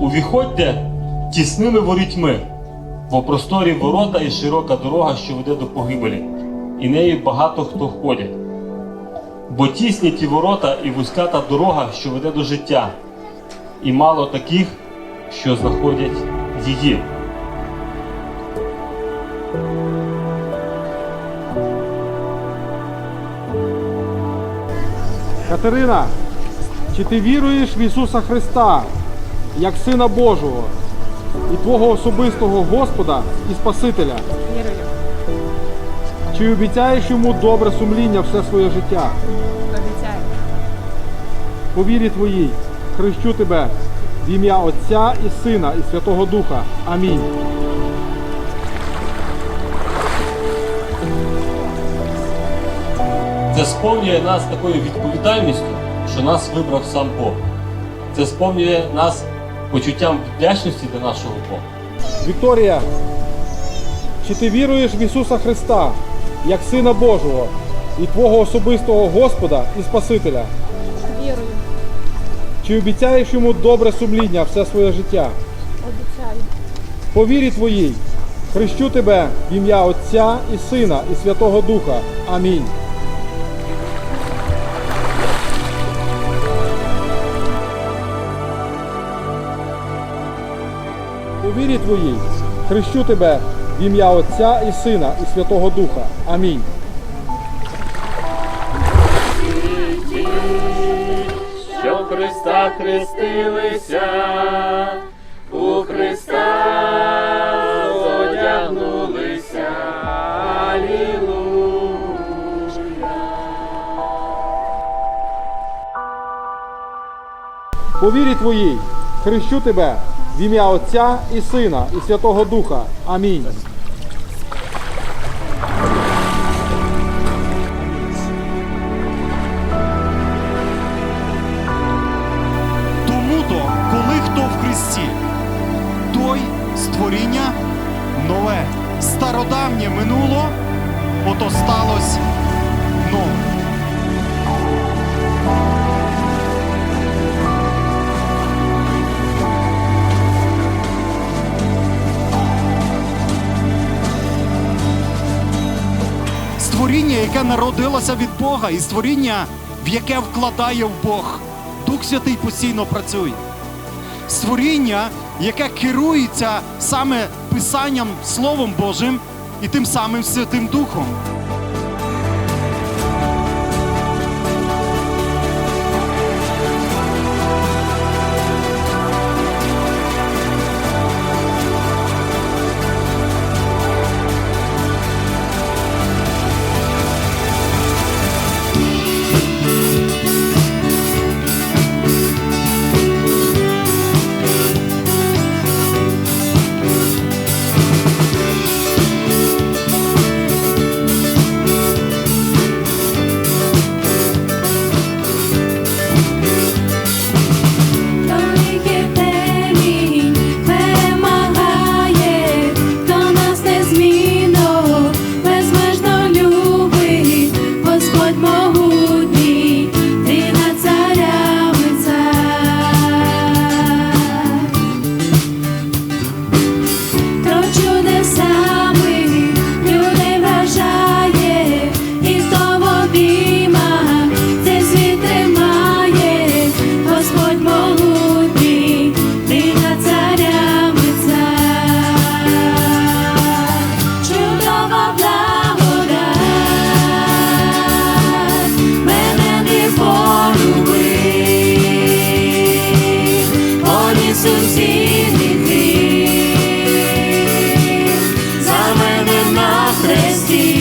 Увіходьте тісними ворітьми, бо просторі ворота і широка дорога, що веде до погибелі, і нею багато хто входять. Бо тісні ті ворота і вузька та дорога, що веде до життя, і мало таких, що знаходять її. Катерина, чи ти віруєш в Ісуса Христа як Сина Божого і Твого особистого Господа і Спасителя? Вірую, Чи обіцяєш йому добре сумління все своє життя? обіцяю. По вірі твоїй, хрещу тебе в ім'я Отця і Сина і Святого Духа. Амінь. Це сповнює нас такою відповідальністю, що нас вибрав сам Бог. Це сповнює нас почуттям вдячності до нашого Бога. Вікторія, чи ти віруєш в Ісуса Христа як Сина Божого і Твого особистого Господа і Спасителя? Вірую, Чи обіцяєш йому добре сумління все своє життя? обіцяю. По вірі твоїй, хрещу тебе в ім'я Отця і Сина і Святого Духа. Амінь. По вірі твоїй, хрещу тебе в ім'я Отця і Сина і Святого Духа. Амінь. Що в Христа хрестилися, у Христа одягнулися. По вірі твоїй, хрещу тебе в ім'я Отця і Сина і Святого Духа. Амінь. Тому то, коли хто в Христі, той створіння нове, стародавнє минуло, ото сталося яке народилося від Бога, і створіння, в яке вкладає в Бог. Дух Святий постійно працює. Створіння, яке керується саме Писанням Словом Божим і тим самим Святим Духом. Гріхи, за мене на хресті,